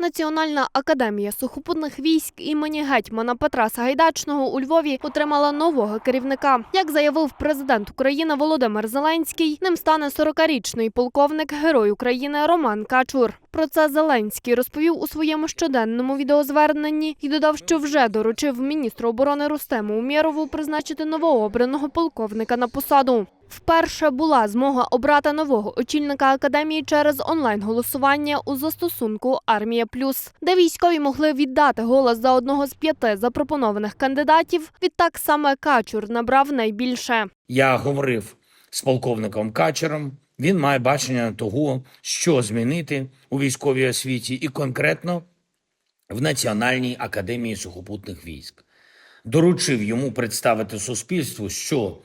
Національна академія сухопутних військ імені гетьмана Петра Сагайдачного у Львові отримала нового керівника. Як заявив президент України Володимир Зеленський, ним стане 40-річний полковник Герой України Роман Качур. Про це Зеленський розповів у своєму щоденному відеозверненні і додав, що вже доручив міністру оборони Рустему Умєрову призначити новообраного полковника на посаду. Вперше була змога обрати нового очільника академії через онлайн-голосування у застосунку Армія Плюс, де військові могли віддати голос за одного з п'яти запропонованих кандидатів. Відтак саме Качур набрав найбільше. Я говорив з полковником Качером. Він має бачення того, що змінити у військовій освіті і конкретно в Національній академії сухопутних військ. Доручив йому представити суспільству, що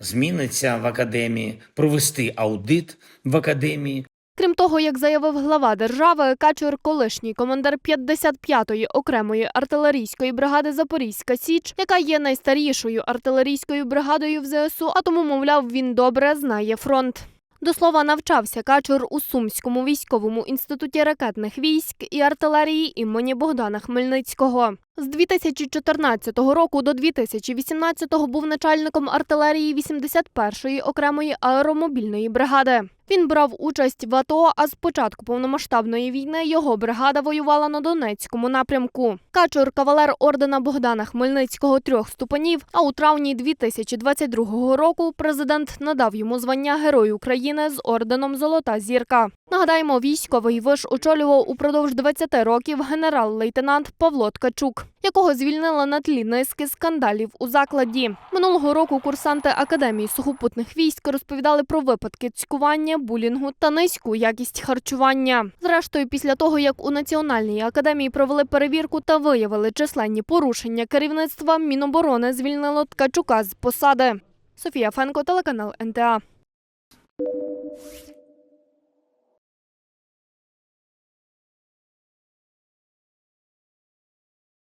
зміниться в академії, провести аудит в академії, Крім того, як заявив глава держави, Качур, колишній командир 55-ї окремої артилерійської бригади Запорізька Січ, яка є найстарішою артилерійською бригадою в ЗСУ, а тому, мовляв, він добре знає фронт. До слова, навчався Качур у Сумському військовому інституті ракетних військ і артилерії імені Богдана Хмельницького. З 2014 року до 2018 був начальником артилерії 81-ї окремої аеромобільної бригади. Він брав участь в АТО, а з початку повномасштабної війни його бригада воювала на Донецькому напрямку. Качур кавалер ордена Богдана Хмельницького трьох ступенів. А у травні 2022 року президент надав йому звання Герой України з орденом Золота зірка. Нагадаємо, військовий виш очолював упродовж 20 років генерал-лейтенант Павло Ткачук, якого звільнили на тлі низки скандалів у закладі. Минулого року курсанти Академії сухопутних військ розповідали про випадки цькування, булінгу та низьку якість харчування. Зрештою, після того як у Національній академії провели перевірку та виявили численні порушення керівництва, Міноборони звільнило Ткачука з посади. Софія Фенко, телеканал НТА.